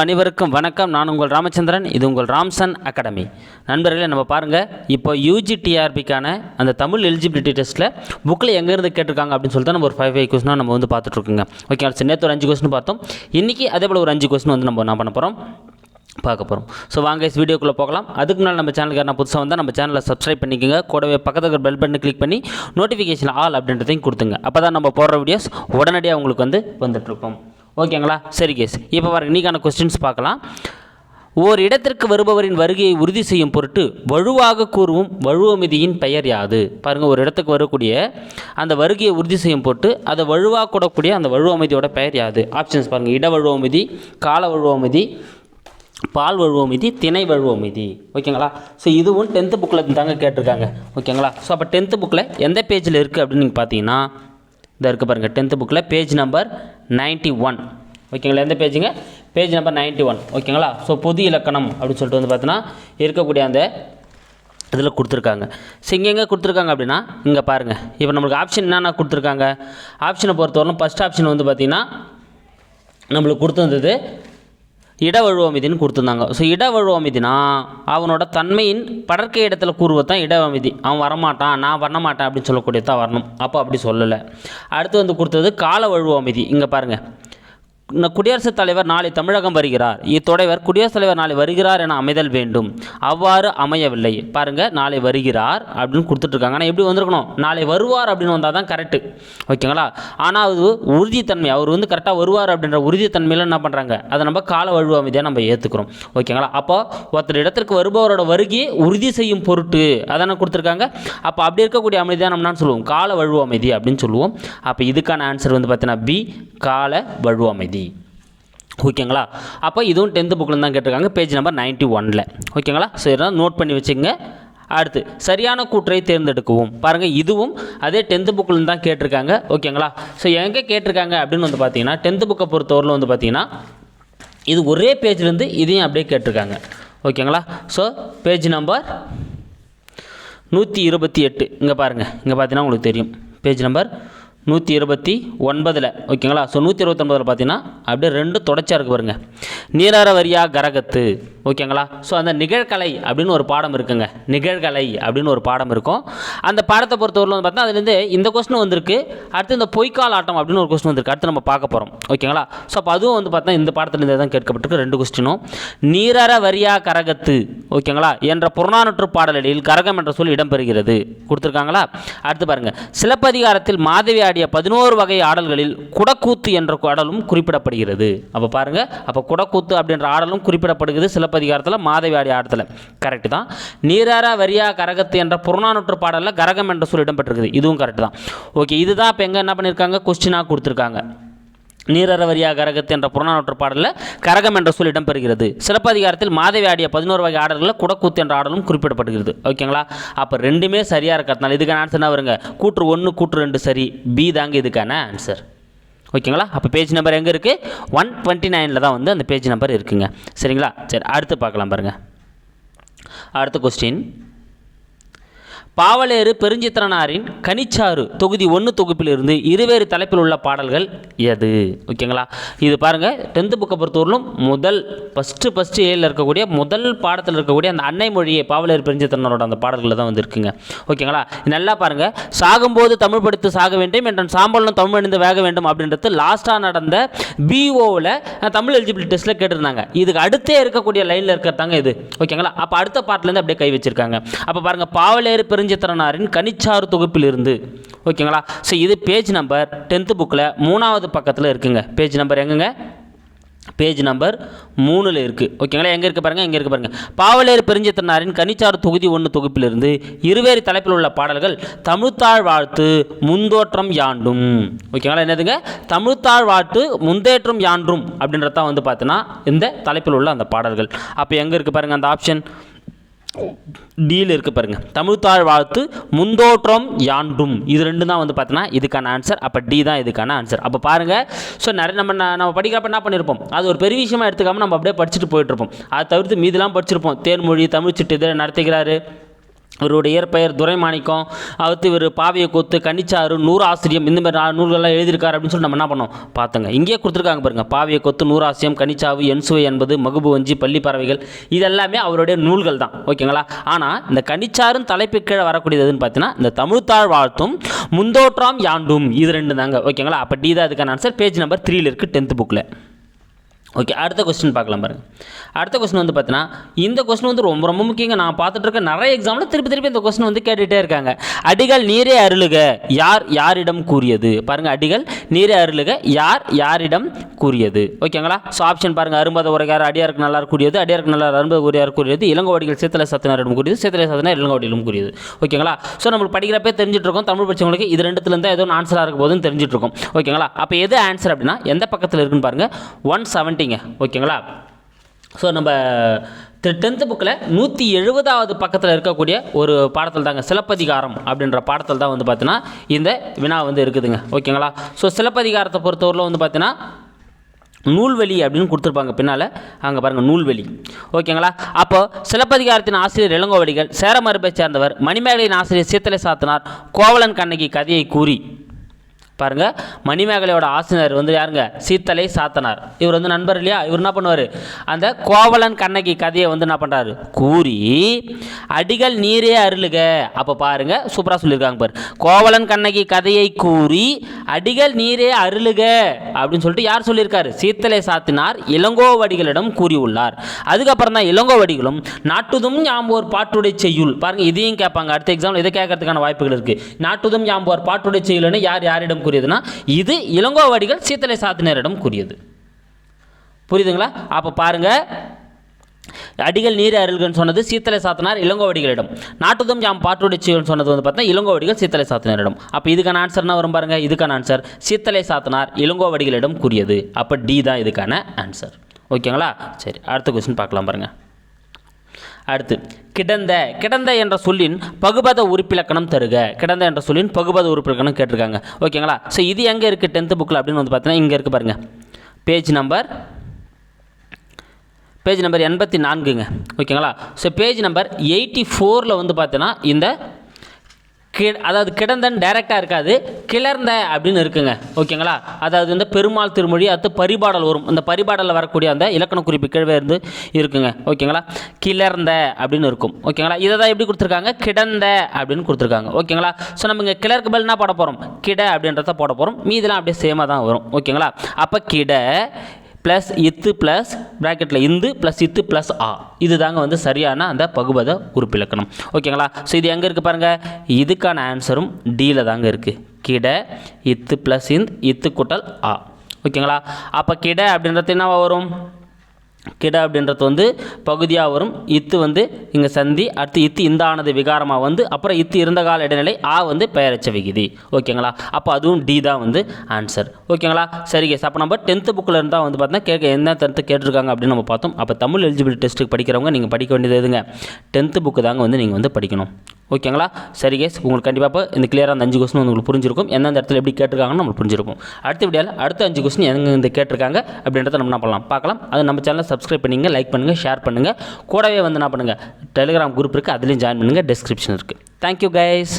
அனைவருக்கும் வணக்கம். நான் உங்கள் ராமச்சந்திரன். இது உங்கள் ராம்சன் அகாடமி. நண்பர்களே நம்ம பாருங்கள் இப்போ யூஜி டிஆர்பிக்கான அந்த தமிழ் எலிஜிபிலிட்டி டெஸ்ட்டில் புக்கில் எங்கேருந்து கேட்டிருக்காங்க அப்படின்னு சொல்லிட்டு நம்ம ஒரு ஃபைவ் ஃபைவ் கொஸ்டினாக நம்ம வந்து பார்த்துட்ருக்கோங்க. ஓகே நேற்று ஒரு அஞ்சு கொஸ்டின் பார்த்தோம். இன்றைக்கி அதே போல் ஒரு அஞ்சு கொஸ்டின் வந்து நம்ம என்ன பண்ண போகிறோம் பார்க்க போகிறோம் ஸோ வாங்க இஸ் வீடியோக்குள்ளே போகலாம். அதுக்கு முன்னால் நம்ம சேனலுக்கு நான் புதுசாக வந்தால் நம்ம சேனலை சப்ஸ்கிரைப் பண்ணிக்கோங்க. கூடவே பக்கத்தில் இருக்கிற பெல் பட்டனை கிளிக் பண்ணி நோட்டிஃபிகேஷன் ஆல் அப்படின்றதையும் கொடுத்துங்க. அப்போ தான் நம்ம போடுற வீடியோஸ் உடனடியாக உங்களுக்கு வந்து வந்துட்டுருக்கோம் ஓகேங்களா? சரி கேஸ் இப்போ பாருங்க நீக்கான கொஸ்டின்ஸ் பார்க்கலாம். ஓர் இடத்திற்கு வருபவரின் வருகையை உறுதி செய்யும் பொருட்டு வலுவாக கூறும் வழுவமிதியின் பெயர் யாது? பாருங்கள் ஒரு இடத்துக்கு வரக்கூடிய அந்த வருகையை உறுதி செய்யும் பொருட்டு அதை வலுவாக கூடக்கூடிய அந்த வழுவமைதியோட பெயர் யாது? ஆப்ஷன்ஸ் பாருங்கள் இட வழுவமிதி கால வழுவமிதி பால் வழுவமிதி திணை வழுவமிதி ஓகேங்களா? ஸோ இதுவும் டென்த்து புக்கில் தாங்க கேட்டிருக்காங்க. ஓகேங்களா? ஸோ அப்போ டென்த்து புக்கில் எந்த பேஜில் இருக்குது அப்படின்னு நீங்கள் பார்த்தீங்கன்னா இதாக இருக்குது பாருங்கள் டென்த்து புக்கில் பேஜ் நம்பர் நைன்ட்டி ஒன் ஓகேங்களா எந்த பேஜுங்க பேஜ் நம்பர் நைன்ட்டி ஒன் ஓகேங்களா ஸோ பொது இலக்கணம் அப்படின்னு சொல்லிட்டு வந்து பார்த்தீங்கன்னா இருக்கக்கூடிய அந்த இதில் கொடுத்துருக்காங்க. ஸோ இங்கே எங்கே கொடுத்துருக்காங்க அப்படின்னா இங்கே பாருங்கள் இப்போ நம்மளுக்கு ஆப்ஷன் என்னென்ன கொடுத்துருக்காங்க? ஆப்ஷனை பொறுத்தவரைக்கும் ஃபஸ்ட் ஆப்ஷன் வந்து பார்த்திங்கன்னா நம்மளுக்கு கொடுத்துருந்தது இடவழுவமிதின்னு கொடுத்துருந்தாங்க. ஸோ இடவழுவமிதினா அவனோட தன்மையின் படற்கை இடத்துல கூறுவது தான் இடவமிதி அவன் வரமாட்டான் நான் பண்ண மாட்டேன் அப்படின்னு சொல்லக்கூடியதான் வரணும். அப்போ அப்படி சொல்லலை. அடுத்து வந்து கொடுத்தது கால வழுவமிதி. இங்கே பாருங்கள் குடியரசுத் தலைவர் நாளை தமிழகம் வருகிறார். இத்தொடைவர் குடியரசுத் தலைவர் நாளை வருகிறார் என அமைதல் வேண்டும். அவ்வாறு அமையவில்லை. பாருங்கள் நாளை வருகிறார் அப்படின்னு கொடுத்துட்ருக்காங்க. ஆனால் எப்படி வந்திருக்கணும்? நாளை வருவார் அப்படின்னு வந்தால் தான் கரெக்டு ஓகேங்களா? ஆனால் அது உறுதித்தன்மை. அவர் வந்து கரெக்டாக வருவார் அப்படின்ற உறுதித்தன்மையில் என்ன பண்ணுறாங்க அதை நம்ம கால வழுவ அமைதியாக நம்ம ஏற்றுக்கிறோம் ஓகேங்களா? அப்போ ஒருத்தர் இடத்திற்கு வருபவரோட வருகையை உறுதி செய்யும் பொருட்டு. அதானே கொடுத்துருக்காங்க? அப்போ அப்படி இருக்கக்கூடிய அமைதியாக நம்ம என்ன சொல்லுவோம்? கால வழுவு அமைதி அப்படின்னு சொல்லுவோம். அப்போ இதுக்கான ஆன்சர் வந்து பார்த்தீங்கன்னா பி கால வழுவு அமைதி ஓகேங்களா? அப்போ இதுவும் டென்த்து புக்கில் தான் கேட்டிருக்காங்க பேஜ் நம்பர் நைன்ட்டி ஒனில் ஓகேங்களா சரி நோட் பண்ணி வச்சுக்கோங்க. அடுத்து சரியான கூற்றை தேர்ந்தெடுக்கவும். பாருங்கள் இதுவும் அதே டென்த்து புக்கில் தான் கேட்டிருக்காங்க ஓகேங்களா? ஸோ எங்கே கேட்டிருக்காங்க அப்படின்னு வந்து பார்த்தீங்கன்னா டென்த்து புக்கை பொறுத்தவரையில் வந்து பார்த்தீங்கன்னா இது ஒரே பேஜ்லேருந்து இதையும் அப்படியே கேட்டிருக்காங்க ஓகேங்களா? ஸோ பேஜ் நம்பர் நூற்றி இருபத்தி எட்டு. இங்கே பாருங்கள் இங்கே பார்த்தீங்கன்னா உங்களுக்கு தெரியும். பேஜ் நம்பர் நூற்றி இருபத்தி ஒன்பதில் ஓகேங்களா? ஸோ நூற்றி இருபத்தொன்பதில் பார்த்தீங்கன்னா அப்படியே ரெண்டு தொடர்ச்சியாக இருக்குது பாருங்கள் நீரார வரியா கரகத்து. ஓகேங்களா? ஸோ அந்த நிகழ்கலை அப்படின்னு ஒரு பாடம் இருக்குங்க. நிகழ்கலை அப்படின்னு ஒரு பாடம் இருக்கும். அந்த பாடத்தை பொறுத்தவரையில் வந்து பார்த்தீங்கன்னா அதுலேருந்து இந்த கொஸ்டின் வந்திருக்கு. அடுத்து இந்த பொய்க்கால் ஆட்டம் அப்படின்னு ஒரு கொஸ்டின் வந்திருக்கு. அடுத்து நம்ம பார்க்க போகிறோம் ஓகேங்களா? ஸோ அப்போ அதுவும் வந்து பார்த்தா இந்த பாடத்துலேருந்து தான் கேட்கப்பட்டிருக்கு. ரெண்டு கொஸ்டினும் நீரர வரியா கரகத்து ஓகேங்களா? என்ற புறநானூற்று பாடலடியில் கரகம் என்ற சொல் இடம்பெறுகிறது. கொடுத்துருக்காங்களா? அடுத்து பாருங்கள் சிலப்பதிகாரத்தில் மாதவி ஆடிய பதினோரு வகை ஆடல்களில் குடக்கூத்து என்ற ஆடலும் குறிப்பிடப்படுகிறது. அப்போ பாருங்கள் அப்போ குடக்கூத்து அப்படின்ற ஆடலும் குறிப்பிடப்படுகிறது. சிலப்பதிகாரத்தில் மாதவி ஆடிய ஆடத்தில். கரெக்ட் தான். நீராரா வரியா கரகத்து என்ற புறநானூற்று பாடலில் கரகம் என்ற சொல் இடம்பெற்றிருக்குது. இதுவும் கரெக்டு தான். ஓகே இதுதான் இப்போ எங்கே என்ன பண்ணியிருக்காங்க கொஸ்டினாக கொடுத்துருக்காங்க. நீரரவரியா கரகத்து என்ற புறநானூற்று பாடலில் கரகம் என்ற சொல் இடம்பெறுகிறது. சிலப்பதிகாரத்தில் மாதவி ஆடிய பதினோரு வகை ஆடல்களில் குடக்கூத்து என்ற ஆடலும் குறிப்பிடப்படுகிறது ஓகேங்களா அப்போ ரெண்டுமே சரியாக இருக்கிறதுனால இதுக்கான ஆன்சர் என்ன வருங்க? கூற்று ஒன்று கூற்று ரெண்டு சரி. பி தாங்க இதுக்கான ஆன்சர் ஓகேங்களா அப்போ பேஜ் நம்பர் எங்கே இருக்குது ஒன் டுவெண்ட்டி நைனில் தான் வந்து அந்த பேஜ் நம்பர் இருக்குங்க. சரிங்களா? சரி அடுத்து பார்க்கலாம் பாருங்கள் அடுத்த கொஸ்டின் பாவலேறு பெருஞ்சித்திரனாரின் கனிச்சாறு தொகுதி ஒன்று தொகுப்பிலிருந்து இருவேறு தலைப்பில் உள்ள பாடல்கள் எது? ஓகேங்களா? இது பாருங்கள் டென்த்து புக்கை பொறுத்தவரையிலும் முதல் ஃபஸ்ட்டு ஃபஸ்ட்டு ஏழில் இருக்கக்கூடிய முதல் பாடத்தில் இருக்கக்கூடிய அந்த அன்னை மொழியை பாவலேறு பெருஞ்சித்திரனோட அந்த பாடல்களில் தான் வந்து இருக்குங்க ஓகேங்களா நல்லா பாருங்கள் சாகும்போது தமிழ் படித்து சாக வேண்டும் என்ற சாம்பலும் தமிழ் அணிந்து வேக வேண்டும் அப்படின்றது லாஸ்ட்டாக நடந்த பிஓவில் தமிழ் எலிஜிபிலிட்டி டெஸ்ட்டில் கேட்டிருந்தாங்க. இதுக்கு அடுத்தே இருக்கக்கூடிய லைனில் இருக்கிறதாங்க இது. ஓகேங்களா? அப்போ அடுத்த பாட்டிலேருந்து அப்படியே கை வச்சிருக்காங்க. அப்போ பாருங்கள் பாவலேறு பெருஞ்சித்திரனாரின் கனிச்சாறு தொகுப்பிலிருந்து ஓகேங்களா? ஸோ இது பேஜ் நம்பர் டென்த்து புக்கில் மூணாவது பக்கத்தில் இருக்குங்க. பேஜ் நம்பர் எங்கங்க? பேஜ் நம்பர் மூணில் இருக்குது ஓகேங்களா? எங்கே இருக்குது பாருங்கள் எங்கே இருக்குது பாருங்கள் பாவலேறு பெருஞ்சித்திரனாரின் கனிச்சாறு தொகுதி ஒன்று தொகுப்பிலிருந்து இருவேறு தலைப்பில் உள்ள பாடல்கள் தமிழ்த்தாழ் வாழ்த்து முந்தோற்றம் யாண்டும்? ஓகேங்களா? என்னதுங்க? தமிழ்த்தாழ் வாழ்த்து முந்தேற்றம் யாண்டும்? அப்படின்றது வந்து பார்த்தீங்கன்னா இந்த தலைப்பில் உள்ள அந்த பாடல்கள். அப்போ எங்கே இருக்குது பாருங்கள் அந்த ஆப்ஷன் டீல் இருக்கு பாருங்க. தமிழ்த்தாழ் வாழ்த்து முந்தோற்றம் யாண்டும். இது ரெண்டு தான் வந்து பார்த்தீங்கன்னா இதுக்கான ஆன்சர் அப்போ டி தான் இதுக்கான ஆன்சர் அப்போ பாருங்க. ஸோ நிறைய நம்ம நம்ம படிக்கிறப்ப என்ன பண்ணியிருப்போம் அது ஒரு பெரிய விஷயமா எடுத்துக்காம நம்ம அப்படியே படிச்சுட்டு போயிட்டு இருப்போம். அதை தவிர்த்து மீதெல்லாம் படிச்சிருப்போம். தேன்மொழி தமிழ் சிட்டு இதை நடத்துகிறாரு இவருடைய இயற்பெயர் துரைமாணிக்கம் அடுத்து இவர் பாவிய கொத்து கனிச்சாறு நூறு ஆசிரியம் இந்த மாதிரி நூல்கள்லாம் எழுதியிருக்காரு அப்படின்னு சொல்லி நம்ம என்ன பண்ணோம்? பார்த்தோங்க. இங்கேயே கொடுத்துருக்காங்க பாருங்க. பாவிய கொத்து நூறாசியம் கனிச்சாவு என்சுவை என்பது மகுபு வஞ்சி பள்ளி பறவைகள் இதெல்லாமே அவருடைய நூல்கள் தான். ஓகேங்களா? ஆனால் இந்த கனிச்சாறும் தலைப்பு கீழே வரக்கூடியதுன்னு பார்த்தீங்கன்னா இந்த தமிழ்த்தாழ் வாழ்த்தும் முந்தோற்றாம் யாண்டும் இது ரெண்டு தாங்க. ஓகேங்களா? அப்போ டி தான் இதுக்கான ஆன்சர் பேஜ் நம்பர் த்ரீல இருக்குது டென்த்து புக்கில் ஓகே அடுத்த கொஸ்டின் பார்க்கலாம் பாருங்க. அடுத்த கொஸ்டின் வந்து பார்த்தீங்கன்னா இந்த கொஸ்டின் வந்து ரொம்ப ரொம்ப முக்கியங்க. நான் பார்த்துட்டு இருக்க நிறைய எக்ஸாமில் திருப்பி திருப்பி இந்த கொஸ்டின் வந்து கேட்டுகிட்டே இருக்காங்க. அடிகள் நீரே அருளுக யார் யாரிடம் கூறியது? பாருங்கள் அடிகள் நீரே அருளுக யார் யாரிடம் கூறியது ஓகேங்களா? ஸோ ஆப்ஷன் பாருங்க. அரும்பத உரையார் அடியாருக்கு நல்லா கூடியது அடியாருக்கு நல்லா அரும்பது உரையார் கூறியது இளங்கோவடிகள் சேத்தலை சத்தினாரிடம் கூறியது சேத்தலை சத்தினார் இளங்கோவடிகளும் கூறியது. ஓகேங்களா? ஸோ நம்மளுக்கு படிக்கிறப்பே தெரிஞ்சுட்டு இருக்கோம் தமிழ் படிச்சவங்களுக்கு இது ரெண்டுத்துலேருந்து ஏதோ ஆன்சராக இருக்க போதுன்னு தெரிஞ்சுட்டு இருக்கோம் ஓகேங்களா? அப்போ எது ஆன்சர் அப்படின்னா எந்த பக்கத்தில் இருக்குன்னு பாருங்கள் ஒன் செவன்ட்டிங்க ஓகேங்களா? ஸோ நம்ம டென்த்து புக்கில் நூற்றி எழுபதாவது பக்கத்தில் இருக்கக்கூடிய ஒரு பாடத்தில் தாங்க சிலப்பதிகாரம் அப்படின்ற பாடத்தில் தான் வந்து பார்த்தீங்கன்னா இந்த வினா வந்து இருக்குதுங்க. ஓகேங்களா? ஸோ சிலப்பதிகாரத்தை பொறுத்தவரையில் வந்து பார்த்தீங்கன்னா நூல்வெளி அப்படின்னு கொடுத்துருப்பாங்க. பின்னால் அங்கே பாருங்கள் நூல்வெளி. ஓகேங்களா? அப்போ சிலப்பதிகாரத்தின் ஆசிரியர் இளங்கோவடிகள் சேரமரபை சேர்ந்தவர் மணிமேகலையின் ஆசிரியர் சீத்தலை சாத்தனார் கோவலன் கண்ணகி கதையை கூறி பாருங்க மணிமேகலையோட ஆசிரியர் வந்து யாருங்க? சீத்தலை சாத்தனார். இவர் வந்து நண்பர் இல்லையா? இவர் என்ன பண்ணுவார்? அந்த கோவலன் கண்ணகி கதையை வந்து என்ன பண்ணுறாரு கூறி அடிகள் நீரே அருளுக. அப்போ பாருங்க சூப்பராக சொல்லியிருக்காங்க பாரு. கோவலன் கண்ணகி கதையை கூறி அடிகள் நீரே அருளுக. அப்படின்னு சொல்லிட்டு யார் சொல்லியிருக்காரு? சீத்தலை சாத்தினார் இளங்கோவடிகளிடம் கூறியுள்ளார். அதுக்கப்புறம் தான் இளங்கோவடிகளும் நாட்டுதும் யாம்போர் பாட்டுடை செய்யுள். பாருங்க இதையும் கேட்பாங்க. அடுத்த எக்ஸாம்பிள் இதை கேட்கறதுக்கான வாய்ப்புகள் இருக்குது நாட்டுதும் யாம்போர் பாட்டுடை செய்யுள்னு யார் யாரிடம் கூறியதுன்னா இது இளங்கோவடிகள் சீத்தலை சாத்தினரிடம் கூறியது. புரியுதுங்களா? அப்போ பாருங்க. அடிகள் நீர் அருள்கள்னு சொன்னது சீத்தலை சாத்தனார் இளங்கோவடிகளிடம் நாட்டுதும் யாம் பாட்டுடை சொன்னது வந்து பார்த்தா இளங்கோவடிகள் சீத்தலை சாத்தனாரிடம். அப்போ இதுக்கான ஆன்சர் என்ன வரும் பாருங்கள் இதுக்கான ஆன்சர் சீத்தலை சாத்தனார் இளங்கோவடிகளிடம் கூறியது. அப்போ டி தான் இதுக்கான ஆன்சர் ஓகேங்களா? சரி அடுத்த கொஸ்டின் பார்க்கலாம் பாருங்கள் அடுத்து கிடந்த கிடந்த என்ற சொல்லின் பகுபத உறுப்பிலக்கணம் தருக. கிடந்த என்ற சொல்லின் பகுபத உறுப்பிலக்கணம் கேட்டிருக்காங்க. ஓகேங்களா? ஸோ இது எங்கே இருக்குது டென்த்து புக்கில் அப்படின்னு வந்து பார்த்தீங்கன்னா இங்கே இருக்குது பாருங்கள் பேஜ் நம்பர் பேஜ் நம்பர் எண்பத்தி நான்குங்க. ஓகேங்களா? ஸோ பேஜ் நம்பர் எயிட்டி ஃபோரில் வந்து பார்த்தீங்கன்னா இந்த கி அதாவது கிடந்தன் டைரெக்டாக இருக்காது கிளர்ந்த அப்படின்னு இருக்குங்க. ஓகேங்களா? அதாவது இந்த பெருமாள் திருமொழி அடுத்து பரிபாடல் வரும். அந்த பரிபாடலில் வரக்கூடிய அந்த இலக்கண குறிப்பு கீழே இருந்து இருக்குங்க. ஓகேங்களா? கிளர்ந்த அப்படின்னு இருக்கும். ஓகேங்களா? இதை தான் எப்படி கொடுத்துருக்காங்க? கிடந்த அப்படின்னு கொடுத்துருக்காங்க. ஓகேங்களா? ஸோ நம்ம இங்கே கிளர்க்கு பதில் என்ன போட போகிறோம் கிட அப்படின்றத போட போகிறோம் மீதெல்லாம் அப்படியே சேமாக தான் வரும். ஓகேங்களா? அப்போ கிட ப்ளஸ் இத்து ப்ளஸ் ப்ராக்கெட்டில் இந்து ப்ளஸ் இத்து ப்ளஸ் ஆ இது தாங்க வந்து சரியான அந்த பகுபத உறுப்பிலக்கணம் ஓகேங்களா? ஸோ இது எங்கே இருக்குது பாருங்கள் இதுக்கான ஆன்சரும் டியில் தாங்க இருக்குது கிட இத்து ப்ளஸ் இந்த் இத்து கூட்டல் ஆ ஓகேங்களா? அப்போ கிட அப்படின்றது என்னவா வரும்? கிட அப்படின்றது வந்து பகுதியாக வரும். இத்து வந்து இங்கே சந்தி அடுத்து இத்து இந்த ஆனது விகாரமாக வந்து அப்புறம் இத்து இருந்த கால இடைநிலை ஆ வந்து பெயரச்ச விகுதி. ஓகேங்களா? அப்போ அதுவும் டி தான் வந்து ஆன்சர் ஓகேங்களா? சரிங்க அப்போ நம்ம டென்த்து புக்கில் இருந்தால் வந்து பார்த்தீங்கன்னா கேட்க என்ன டென்த்து கேட்டிருக்காங்க அப்படின்னு நம்ம பார்த்தோம். அப்போ தமிழ் எலிஜிபிலிட்டி டெஸ்ட்டுக்கு படிக்கிறவங்க நீங்கள் படிக்க வேண்டியது எதுங்க? டென்த்து புக்கு தாங்க வந்து நீங்கள் வந்து படிக்கணும். ஓகேங்களா? சரி கேஸ் உங்களுக்கு கண்டிப்பாக இப்போ இந்த கிளியராக அந்த அஞ்சு கொஸ்டின் உங்களுக்கு புரிஞ்சிருக்கும். எந்தெந்த இடத்துல எப்படி கேட்டிருக்காங்கன்னு நம்மளுக்கு புரிஞ்சிருக்கும். அடுத்த வீடியோவில் அடுத்த அஞ்சு கொஸ்டின் எங்கே இந்த கேட்டிருக்காங்க அப்படின்றத நம்ம என்ன பண்ணலாம்? பார்க்கலாம். அது நம்ம சேனலை சப்ஸ்கிரைப் பண்ணிங்க லைக் பண்ணுங்கள் ஷேர் பண்ணுங்கள் கூடவே வந்து என்ன பண்ணுங்கள் டெலிகிராம் குரூப் இருக்குது அதுலேயும் ஜாயின் பண்ணுங்கள் டிஸ்கிரிப்ஷன் இருக்குது தேங்க்யூ கைஸ்